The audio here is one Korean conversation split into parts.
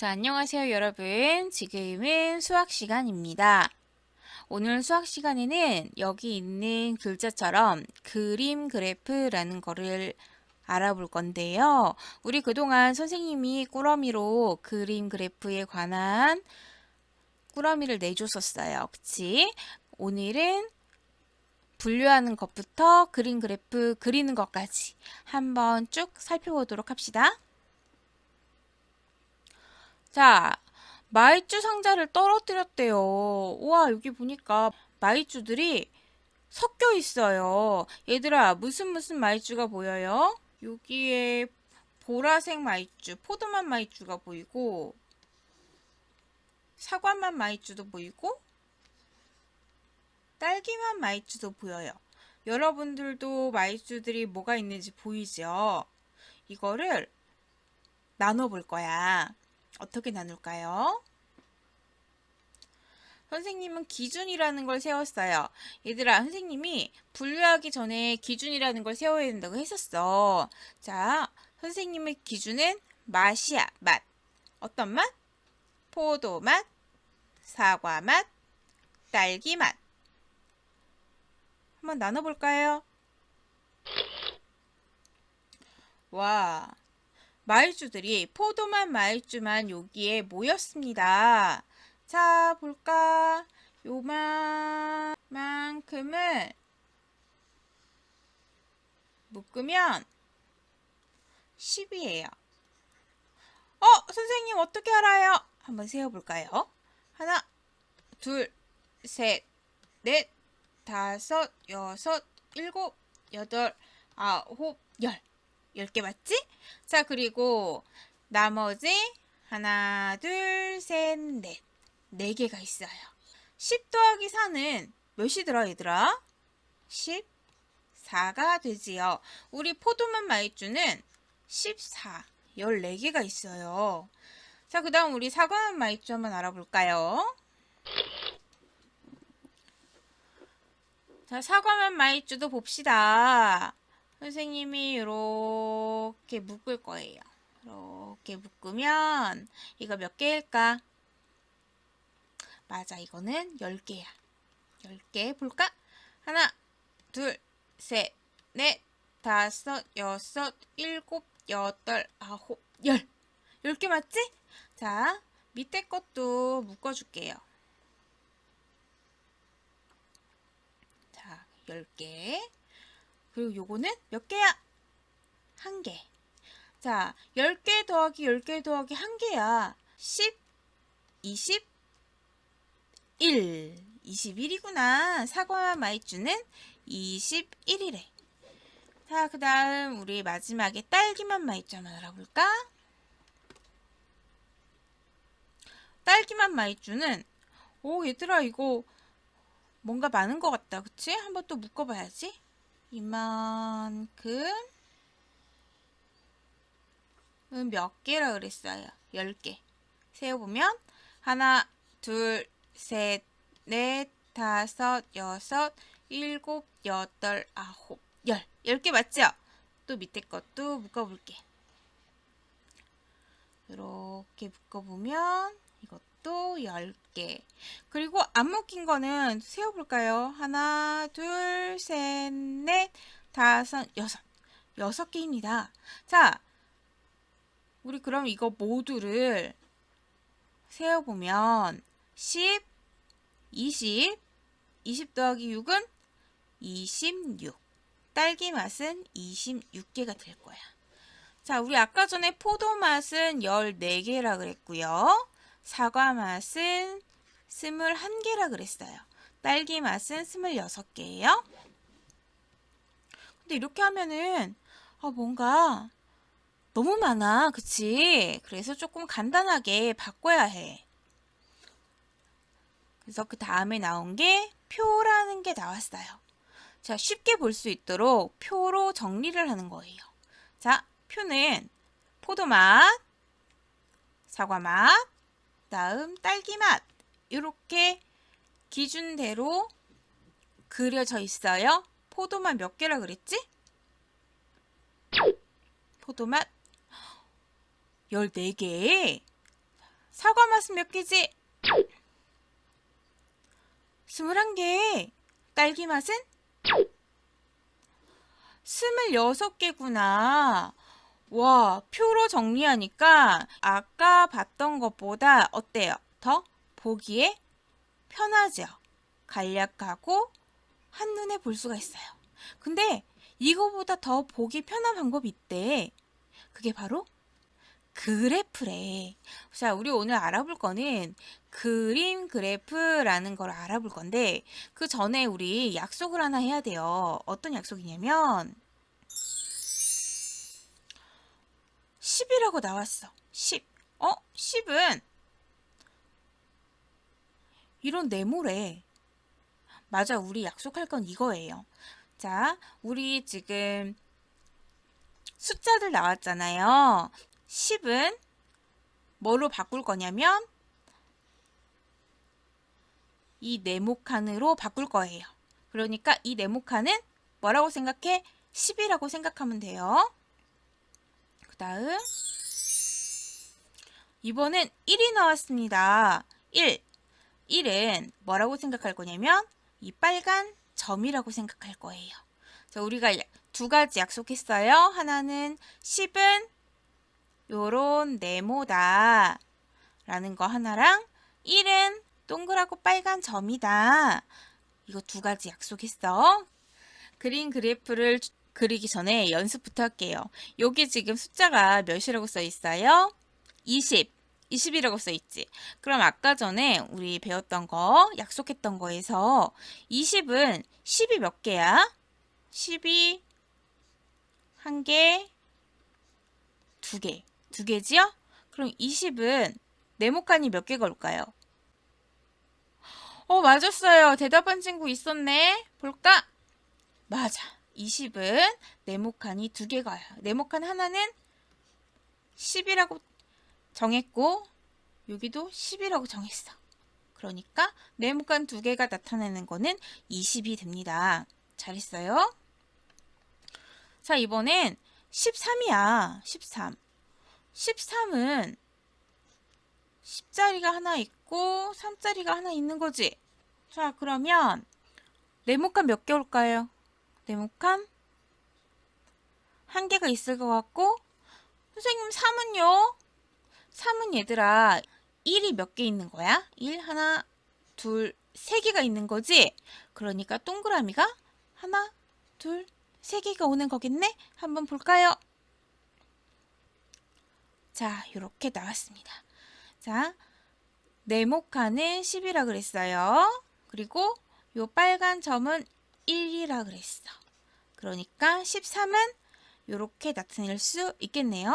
자, 안녕하세요, 여러분. 지금은 수학 시간입니다. 오늘 수학 시간에는 여기 있는 글자처럼 그림 그래프라는 거를 알아볼 건데요. 우리 그동안 선생님이 꾸러미로 그림 그래프에 관한 꾸러미를 내줬었어요. 그치? 오늘은 분류하는 것부터 그림 그래프 그리는 것까지 한번 쭉 살펴보도록 합시다. 자, 마이쮸 상자를 떨어뜨렸대요. 우와, 여기 보니까 마이쮸들이 섞여 있어요. 얘들아, 무슨 무슨 마이쮸가 보여요? 여기에 보라색 마이쮸, 포도맛 마이쮸가 보이고, 사과맛 마이쮸도 보이고, 딸기맛 마이쮸도 보여요. 여러분들도 마이쮸들이 뭐가 있는지 보이죠? 이거를 나눠 볼 거야. 어떻게 나눌까요? 선생님은 기준이라는 걸 세웠어요. 얘들아, 선생님이 분류하기 전에 기준이라는 걸 세워야 된다고 했었어. 자, 선생님의 기준은 맛이야, 맛. 어떤 맛? 포도 맛, 사과 맛, 딸기 맛. 한번 나눠볼까요? 와, 마일주들이 포도만 마일주만 여기에 모였습니다. 자, 볼까? 요만큼을 묶으면 10이에요. 어, 선생님 어떻게 알아요? 한번 세어볼까요? 하나, 둘, 셋, 넷, 다섯, 여섯, 일곱, 여덟, 아홉, 열. 열개 맞지? 자, 그리고 나머지 하나, 둘, 셋, 넷. 네 개가 있어요. 10 더하기 4는 몇이더라, 얘들아? 14가 되지요. 우리 포도맛 마이쮸는 14, 14개가 있어요. 자, 그 다음 우리 사과맛 마이쮸 한번 알아볼까요? 자, 사과맛 마이쮸도 봅시다. 선생님이 이렇게 묶을 거예요. 이렇게 묶으면 이거 몇 개일까? 맞아, 이거는 10개야. 10개 볼까? 하나, 둘, 셋, 넷, 다섯, 여섯, 일곱, 여덟, 아홉, 열. 10개 맞지? 자, 밑에 것도 묶어줄게요. 자, 10개. 그리고 요거는 몇 개야? 한 개. 자, 10개 더하기 10개 더하기 한 개야. 10, 20, 1. 21이구나. 사과 마이쮸는 21이래. 자, 그 다음 우리 마지막에 딸기맛 마이쮸 한번 알아볼까? 딸기맛 마이쮸는 오 얘들아 이거 뭔가 많은 것 같다. 그치? 한번 또 묶어봐야지. 이만큼 몇 개라 그랬어요? 10개. 세어보면 하나, 둘, 셋, 넷, 다섯, 여섯, 일곱, 여덟, 아홉, 열. 10개 맞죠? 또 밑에 것도 묶어볼게. 이렇게 묶어보면 이것도 10개. 그리고 안 묶인 거는 세어볼까요? 하나, 둘, 셋, 넷, 다섯, 여섯. 여섯 개입니다. 자, 우리 그럼 이거 모두를 세어보면 10, 20, 20 더하기 6은 26. 딸기 맛은 26개가 될 거야. 자, 우리 아까 전에 포도 맛은 14개라 그랬고요. 사과 맛은 21개라 그랬어요. 딸기 맛은 26개예요. 근데 이렇게 하면은 아, 뭔가 너무 많아. 그치? 그래서 조금 간단하게 바꿔야 해. 그래서 그 다음에 나온 게 표라는 게 나왔어요. 자, 쉽게 볼 수 있도록 표로 정리를 하는 거예요. 자, 표는 포도맛, 사과맛, 다음 딸기맛 이렇게 기준대로 그려져 있어요. 포도맛 몇 개라 그랬지? 포도맛 14개. 사과 맛은 몇 개지? 21개. 딸기 맛은? 26개구나. 와, 표로 정리하니까 아까 봤던 것보다 어때요? 더 보기에 편하죠? 간략하고 한눈에 볼 수가 있어요. 근데 이거보다 더 보기 편한 방법이 있대. 그게 바로 그래프래. 자, 우리 오늘 알아볼 거는 그림 그래프라는 걸 알아볼 건데 그 전에 우리 약속을 하나 해야 돼요. 어떤 약속이냐면 10이라고 나왔어. 10. 어? 10은 이런 네모래. 맞아, 우리 약속할 건 이거예요. 자, 우리 지금 숫자들 나왔잖아요. 10은 뭐로 바꿀 거냐면 이 네모칸으로 바꿀 거예요. 그러니까 이 네모칸은 뭐라고 생각해? 10이라고 생각하면 돼요. 그 다음 이번엔 1이 나왔습니다. 1. 1은 뭐라고 생각할 거냐면 이 빨간 점이라고 생각할 거예요. 자, 우리가 두 가지 약속했어요. 하나는 10은 요런 네모다 라는 거 하나랑 1은 동그랗고 빨간 점이다. 이거 두 가지 약속했어. 그린 그래프를 그리기 전에 연습부터 할게요. 여기 지금 숫자가 몇이라고 써 있어요? 20. 20이라고 써 있지. 그럼 아까 전에 우리 배웠던 거, 약속했던 거에서 20은 10이 몇 개야? 10이 한 개, 두 개. 두 개지요? 그럼 20은 네모칸이 몇 개가 올까요? 어, 맞았어요. 대답한 친구 있었네. 볼까? 맞아. 20은 네모칸이 두 개가 와요. 네모칸 하나는 10이라고 정했고 여기도 10이라고 정했어. 그러니까 네모칸 두 개가 나타내는 거는 20이 됩니다. 잘했어요. 자, 이번엔 13이야. 13. 13은 10자리가 하나 있고 3자리가 하나 있는 거지. 자, 그러면 네모칸 몇 개 올까요? 네모칸 한 개가 있을 것 같고 선생님 3은요? 3은 얘들아 1이 몇 개 있는 거야? 1 하나 둘 세 개가 있는 거지? 그러니까 동그라미가 하나 둘 세 개가 오는 거겠네? 한번 볼까요? 자, 이렇게 나왔습니다. 자, 네모칸은 10이라 그랬어요. 그리고 요 빨간 점은 1이라 그랬어. 그러니까 13은 이렇게 나타낼 수 있겠네요.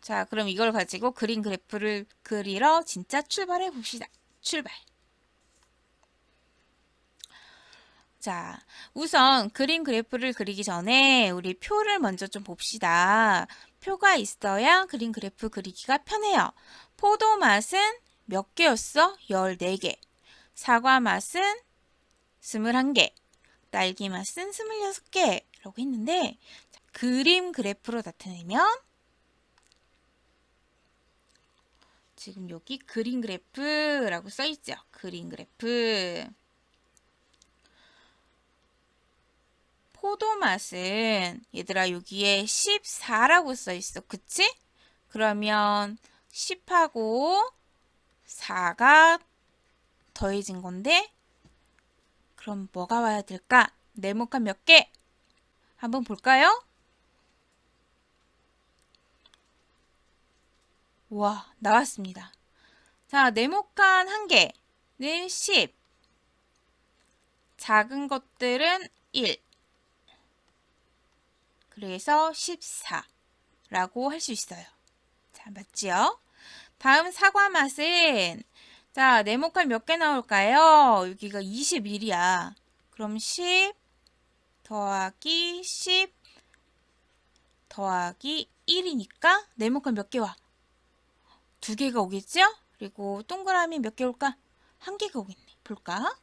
자, 그럼 이걸 가지고 그림 그래프를 그리러 진짜 출발해 봅시다. 출발. 자, 우선 그림 그래프를 그리기 전에 우리 표를 먼저 좀 봅시다. 표가 있어야 그림 그래프 그리기가 편해요. 포도 맛은 몇 개였어? 14개. 사과 맛은 21개. 딸기 맛은 26개라고 했는데 그림 그래프로 나타내면 지금 여기 그림 그래프라고 써 있죠. 그림 그래프. 포도 맛은 얘들아 여기에 14라고 써 있어. 그치? 그러면 10하고 4가 더해진 건데 그럼 뭐가 와야 될까? 네모칸 몇 개? 한번 볼까요? 와, 나왔습니다. 자, 네모칸 한 개는 10. 작은 것들은 1. 그래서 14라고 할 수 있어요. 자, 맞지요? 다음 사과 맛은 자, 네모칸 몇 개 나올까요? 여기가 21이야. 그럼 10 더하기 10 더하기 1이니까 네모칸 몇 개 와? 두 개가 오겠죠? 그리고 동그라미 몇 개 올까? 한 개가 오겠네. 볼까?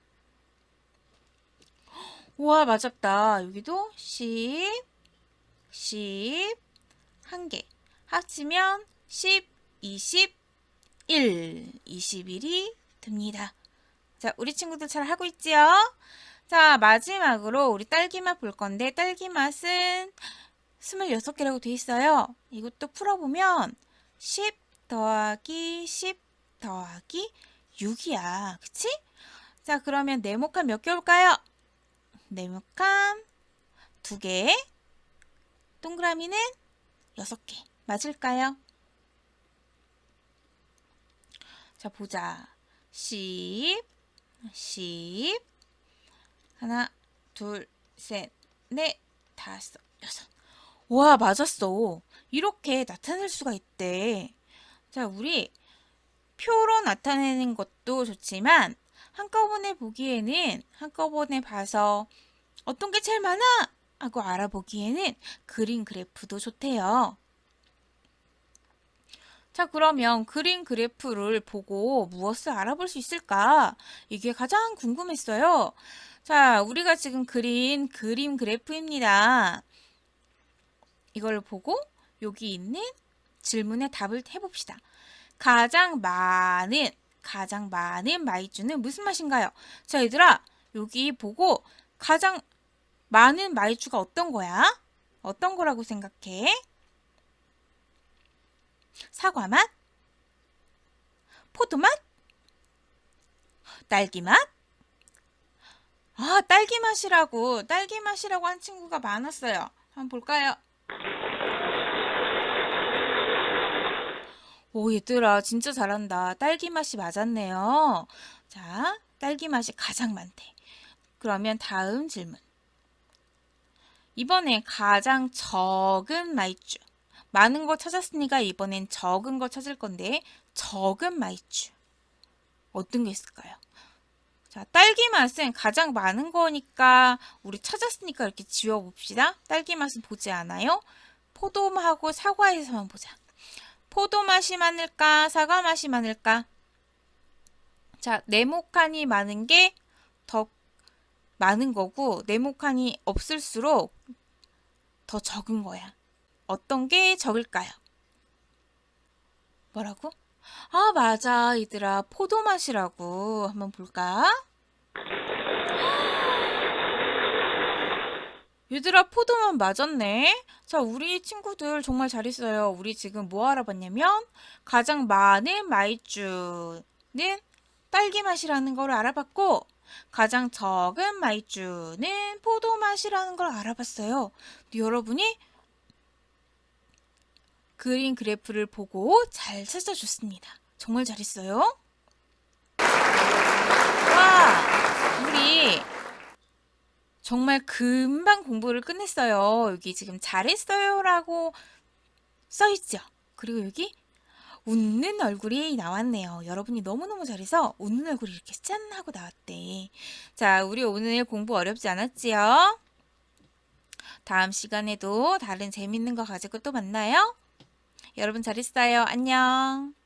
우와, 맞았다. 여기도 10 10, 1개. 합치면 10, 20, 1, 21이 됩니다. 자, 우리 친구들 잘 하고 있지요? 자, 마지막으로 우리 딸기맛 볼 건데 딸기 맛은 26개라고 돼 있어요. 이것도 풀어보면 10 더하기 10 더하기 6이야. 그치? 자, 그러면 네모칸 몇 개 올까요? 네모칸 2개, 동그라미는 6개. 맞을까요? 자, 보자. 10, 10, 하나, 둘, 셋, 넷, 다섯, 여섯. 와, 맞았어. 이렇게 나타낼 수가 있대. 자, 우리 표로 나타내는 것도 좋지만 한꺼번에 보기에는 한꺼번에 봐서 어떤 게 제일 많아? 하고 알아보기에는 그림 그래프도 좋대요. 자, 그러면 그림 그래프를 보고 무엇을 알아볼 수 있을까? 이게 가장 궁금했어요. 자, 우리가 지금 그린 그림 그래프입니다. 이걸 보고 여기 있는 질문에 답을 해봅시다. 가장 많은, 가장 많은 마이쮸는 무슨 맛인가요? 자, 얘들아, 여기 보고 가장 많은 마이쮸가 어떤 거야? 어떤 거라고 생각해? 사과 맛? 포도 맛? 딸기 맛? 아, 딸기 맛이라고, 딸기 맛이라고 한 친구가 많았어요. 한번 볼까요? 오, 얘들아, 진짜 잘한다. 딸기 맛이 맞았네요. 자, 딸기 맛이 가장 많대. 그러면 다음 질문. 이번엔 가장 적은 마이쮸. 많은 거 찾았으니까 이번엔 적은 거 찾을 건데, 적은 마이쮸. 어떤 게 있을까요? 자, 딸기 맛은 가장 많은 거니까 우리 찾았으니까 이렇게 지워봅시다. 딸기 맛은 보지 않아요. 포도 하고 사과에서만 보자. 포도 맛이 많을까? 사과 맛이 많을까? 자, 네모칸이 많은 게 더 많은 거고, 네모칸이 없을수록 더 적은 거야. 어떤 게 적을까요? 뭐라고? 아, 맞아, 얘들아. 포도 맛이라고. 한번 볼까? 얘들아, 포도맛 맞았네. 자, 우리 친구들 정말 잘했어요. 우리 지금 뭐 알아봤냐면, 가장 많은 마이쮸는 딸기 맛이라는 걸 알아봤고, 가장 적은 마이쮸는 포도 맛이라는 걸 알아봤어요. 여러분이 그린 그래프를 보고 잘 찾아줬습니다. 정말 잘했어요. 와, 우리 정말 금방 공부를 끝냈어요. 여기 지금 잘했어요라고 써있죠. 그리고 여기 웃는 얼굴이 나왔네요. 여러분이 너무너무 잘해서 웃는 얼굴이 이렇게 짠 하고 나왔대. 자, 우리 오늘 공부 어렵지 않았지요? 다음 시간에도 다른 재밌는 거 가지고 또 만나요. 여러분 잘했어요. 안녕.